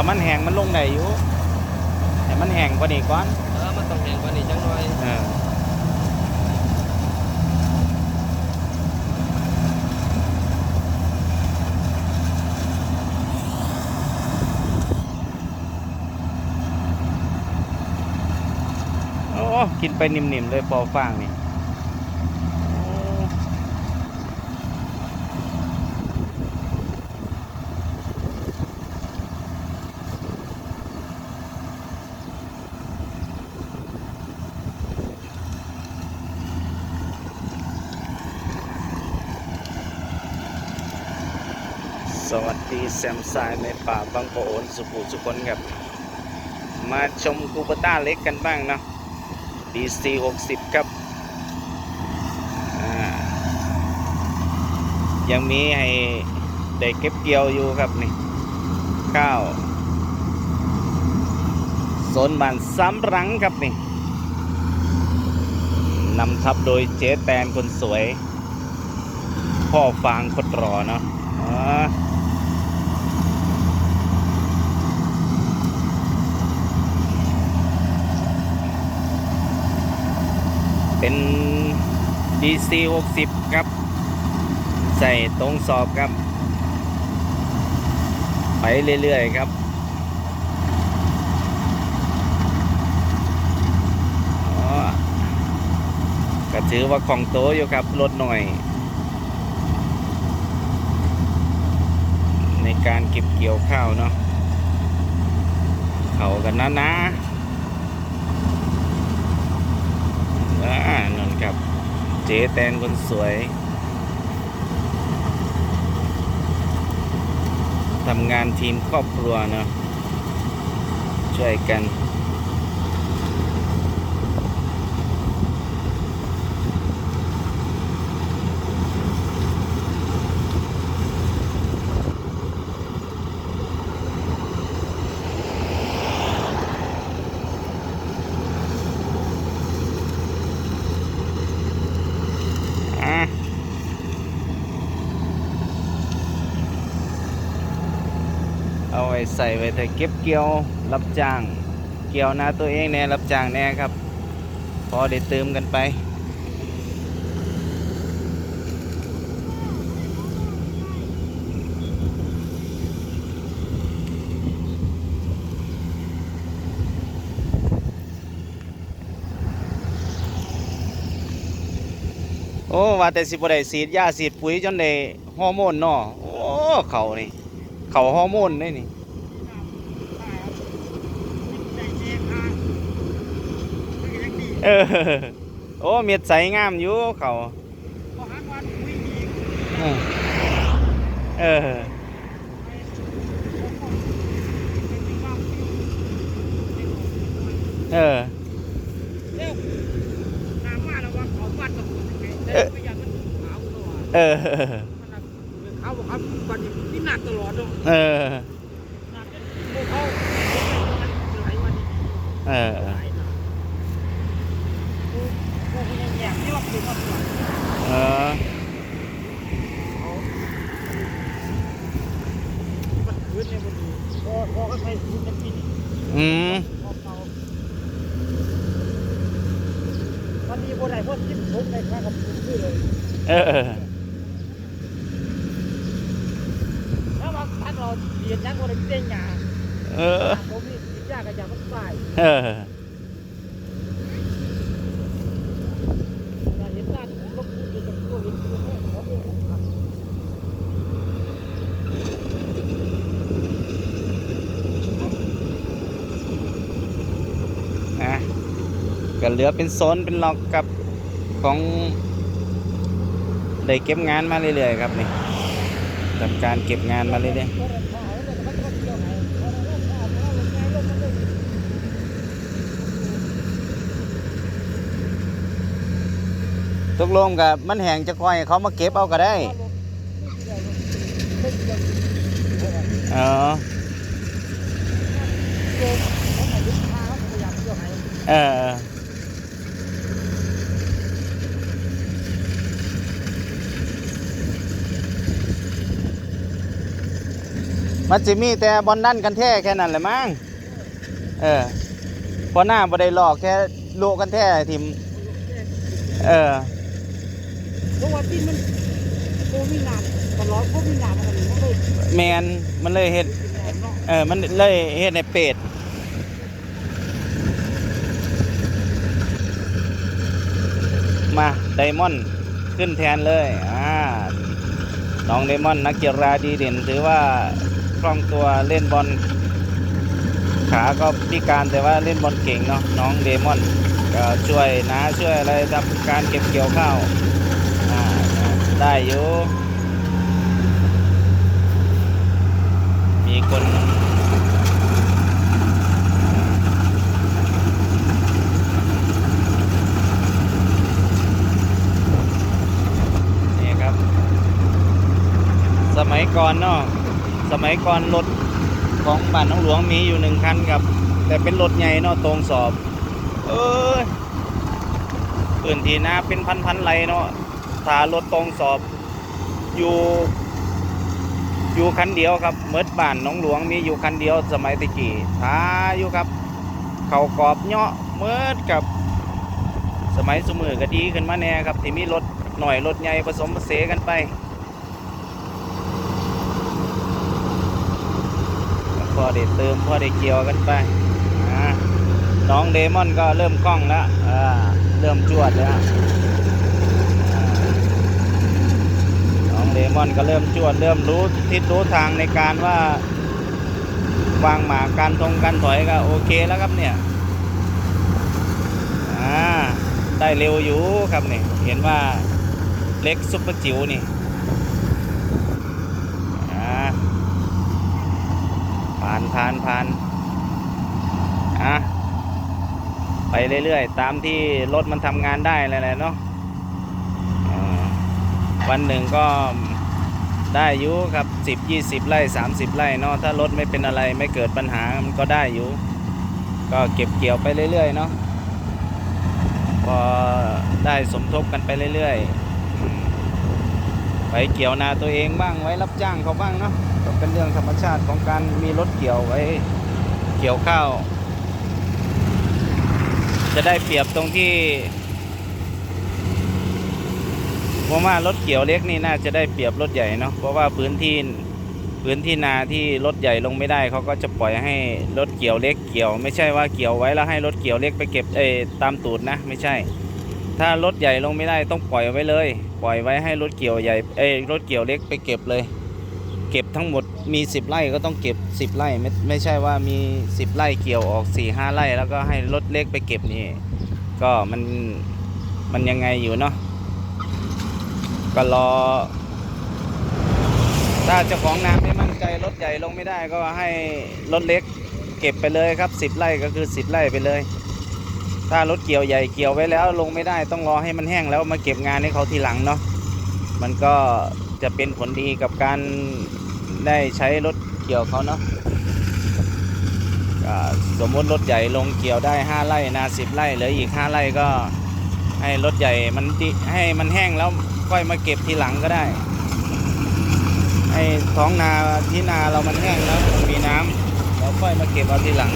แต่มันแห้งมันลงได้อยู่แต่มันแห้งกว่านี้ก่อนเออมันต้องแห้งกว่านี้จังหน่อยเออโอ้กินไปนิ่มๆเลยพอฟางนี่ สวัสดีแซมสายในป่าบางโปโอนสุขุสุคนครับ มาชมคูปต้าเล็กกันบ้างเนาะ DC 60 ครับ ยังมีให้ได้เก็บเกี่ยวอยู่ครับนี่ข้าวโซนบ้านซ้ำรังครับนี่นำทับโดยเจ๊แตนคนสวย พ่อฟางคนรอเนาะอ่า เป็น DC 60ครับ ใส่ตรงสอบครับ ไปเรื่อยๆครับก็ถือว่าของโตอยู่ครับลดหน่อย ในการเก็บเกี่ยวข้าวเนาะเขากันนะนะ อ่านั่นครับ เจ๊แตนคนสวย ทำงานทีมครอบครัวเนาะช่วยกัน ใส่ไว้แต่เก็บเกี่ยวรับจ้าง เกี่ยวนาตัวเองแน่รับจ้างแน่ครับ พอได้เติมกันไปโอ้ว่าแต่สิบ่ได้ฉีดยาฉีดปุ๋ยจนได้ฮอร์โมนเนาะโอ้เขานี่เขาฮอร์โมนเลยนี่ เออโอ้เม็ดใสงามอยู่เขาเออเออเออเออเขาบอกครับวันนี้นี่หนักตลอดเนาะเออ หนักพวกเขาหลายวัน เออ หลายนะพวกพวกยังแยกที่ว่าคือว่า เออ มันคืนเนี่ยมันดี พอพอก็ใช้คืนกันที่นี่อืมพอเขาวันนี้พอไหนพอคิดผมในค่ากับคุณคือเลยเออถ้าว่าถ้าเราเรียนยักษ์วันนี้เต้นยาเออผมนี่กินยากับยามันตายเออ ยาเห็นหน้าลบพูดกับตัวเห็นตัวแม่เขาเองครับ อะก็ เหลือเป็นโซนเป็นล็อกกับของได้เก็บงานมาเรื่อยๆครับนี่ทำการเก็บงานมาเรื่อยๆตกลงกับมันแห้งจะคอยให้เขามาเก็บเอาก็ได้เออเออ มันสิมีแต่บอลดันกันแท้แค่นั้นแหละมั้งเออพอหน้าบ่ได้หลอกแค่โลกันแท้ทิมเออเพราะว่าที่มันโคมีน้ำตลอดโคมีน้ำมันก็เลยแมนมันเลยเฮ็ดแรงเนาะเออมันเลยเฮ็ดในเป็ดมาไดมอนด์ขึ้นแทนเลยอ่าน้องไดมอนด์นักกีฬาดีเด่นถือว่า คล่องตัวเล่นบอลขาก็พิการแต่ว่าเล่นบอลเก่งเนาะน้องเดมอนก็ช่วยนะช่วยอะไรทำการเก็บเกี่ยวข้าวได้อยู่ มีคนนี่ครับ สมัยก่อนเนาะ สมัยก่อนรถของบ้านน้องหลวงมีอยู่หนึ่งคันครับ แต่เป็นรถใหญ่เนาะตรงสอบ เอ้ยพื้นที่นาเป็นพันๆไรเนาะถ้ารถตรงสอบ อยู่ อยู่คันเดียวครับเมิดบ้านน้องหลวงมีอยู่คันเดียวสมัยตะกี้ท้าอยู่ครับ เขากรอบเนาะเมิดกับ สมัยสมือก็ดีขึ้นมาแน่ครับที่มีรถหน่อยรถใหญ่ผสมผสานกันไป อได้เติมพอได้เกี่ยวกันไปน้องเดมอนก็เริ่มคล่องแล้วเริ่มจวดแล้วน้องเดมอนก็เริ่มจวด เริ่มรู้ทิศรู้ทางในการว่าวางหมากการทงการถอยก็โอเคแล้วครับเนี่ยได้เร็วอยู่ครับเนี่ยเห็นว่าเล็กซุปเปอร์จิ๋วนี่อ่าผ่านอะไปเรื่อยๆ ตามที่รถมันทำงานได้อะไรๆเนาะวันหนึ่งก็ได้อยู่ครับ10 20ไร่30ไร่เนาะถ้ารถไม่เป็นอะไรไม่เกิดปัญหามันก็ได้อยู่ ก็เก็บเกี่ยวไปเรื่อยๆเนาะพอได้สมทบกันไปเรื่อยๆ ไปเกี่ยวนาตัวเองบ้างไว้รับจ้างเขาบ้างเนาะก็เป็นเรื่องธรรมชาติของการมีรถเกี่ยวไว้เกี่ยวข้าว จะได้เปรียบตรงที่ผมว่ารถเกี่ยวเล็กนี่น่าจะได้เปรียบรถใหญ่เนาะเพราะว่าพื้นที่พื้นที่นาที่รถใหญ่ลงไม่ได้เขาก็จะปล่อยให้รถเกี่ยวเล็กเกี่ยว ไม่ใช่ว่าเกี่ยวไว้แล้วให้รถเกี่ยวเล็กไปเก็บเอตามตูดนะ ไม่ใช่ ถ้ารถใหญ่ลงไม่ได้ต้องปล่อยไว้เลย ปล่อยไว้ให้รถเกี่ยวใหญ่เอ้ยรถเกี่ยวเล็กไปเก็บเลย เก็บทั้งหมดมี 10 ไร่ก็ต้องเก็บ 10 ไร่ไม่ไม่ใช่ว่ามี 10 ไร่เกี่ยวออก 4 5 ไร่ แล้วก็ให้รถเล็กไปเก็บนี่ ก็มันมันยังไงอยู่เนาะก็รอ ถ้าเจ้าของนาไม่มั่นใจรถใหญ่ลงไม่ได้ก็ให้รถเล็กเก็บไปเลยครับ 10 ไร่ก็คือ 10 ไร่ไปเลย ถ้ารถเกี่ยวใหญ่เกี่ยวไว้แล้วลงไม่ได้ต้องรอให้มันแห้งแล้วมาเก็บงานให้เขาทีหลังเนาะมันก็จะเป็นผลดีกับการได้ใช้รถเกี่ยวเขาเนาะสมมติรถใหญ่ลงเกี่ยวได้ 5ไร่นา10ไร่เหลืออีก 5ไร่ก็ให้รถใหญ่มันให้มันแห้งแล้วค่อยมาเก็บทีหลังก็ได้ให้ท้องนาที่นาเรามันแห้งแล้วมันมีน้ำแล้วค่อยมาเก็บเอาทีหลัง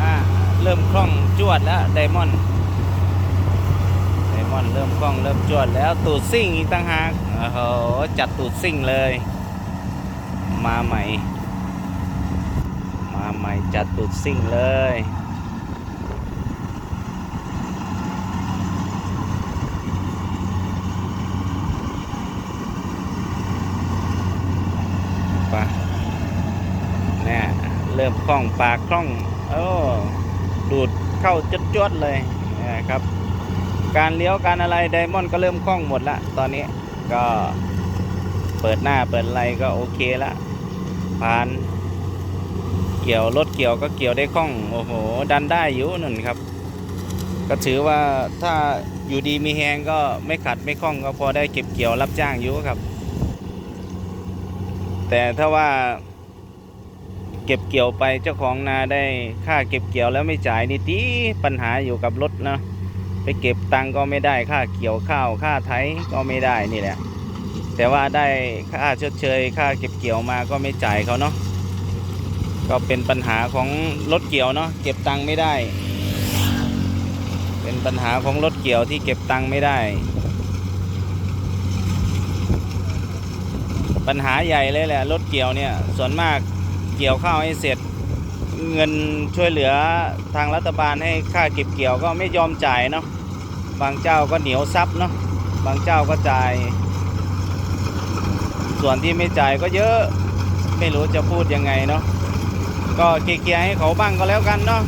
อ่า เริ่มคล่องจวดแล้วไดมอนด์ไดมอนด์เริ่มคล่องเริ่มจวดแล้วตูดซิ่งอีกต่างหากโอ้โหจัดตูดซิ่งเลย มาใหม่ มาใหม่จัดตูดซิ่งเลยไปเนี่ยเริ่มคล่องปากคล่อง โอ้ ดูดเข้าจวดๆเลยนะครับ การเลี้ยวการอะไรไดมอนด์ก็เริ่มคล่องหมดละตอนนี้ก็เปิดหน้าเปิดอะไรก็โอเคละผ่าน เกี่ยวรถเกี่ยวก็เกี่ยวได้คล่องโอ้โหดันได้อยู่นั่นครับ ก็ถือว่าถ้าอยู่ดีมีแฮงก็ไม่ขัดไม่คล่องก็พอได้เก็บเกี่ยวรับจ้างอยู่ครับ แต่ถ้าว่า เก็บเกี่ยวไปเจ้าของนาได้ค่าเก็บเกี่ยวแล้วไม่จ่ายนี่ตีปัญหาอยู่กับรถนะไปเก็บตังค์ก็ไม่ได้ค่าเกี่ยวข้าวค่าไถก็ไม่ได้นี่แหละ แต่ว่าได้ค่าชดเชย ค่าเก็บเกี่ยวมาก็ไม่จ่ายเขาเนาะก็เป็นปัญหาของรถเกี่ยวเนาะเก็บตังค์ไม่ได้ เป็นปัญหาของรถเกี่ยวที่เก็บตังค์ไม่ได้ ปัญหาใหญ่เลยแหละรถเกี่ยวเนี่ยส่วนมาก เกี่ยวข้าวให้เสร็จ เงินช่วยเหลือทางรัฐบาลให้ค่าเก็บเกี่ยวก็ไม่ยอมจ่ายเนาะบางเจ้าก็เหนียวซับเนาะบางเจ้าก็จ่าย ส่วนที่ไม่จ่ายก็เยอะไม่รู้จะพูดยังไงเนาะก็เกลี่ยๆให้เขาบ้างก็แล้วกันเนาะ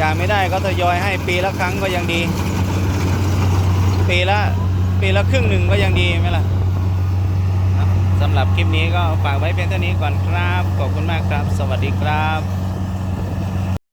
จ่ายไม่ได้ก็ทยอยให้ปีละครั้งก็ยังดี ปีละปีละครึ่งหนึ่งก็ยังดีไหมล่ะ สำหรับคลิปนี้ก็ฝากไว้เพียงเท่านี้ก่อนครับ ขอบคุณมากครับ สวัสดีครับ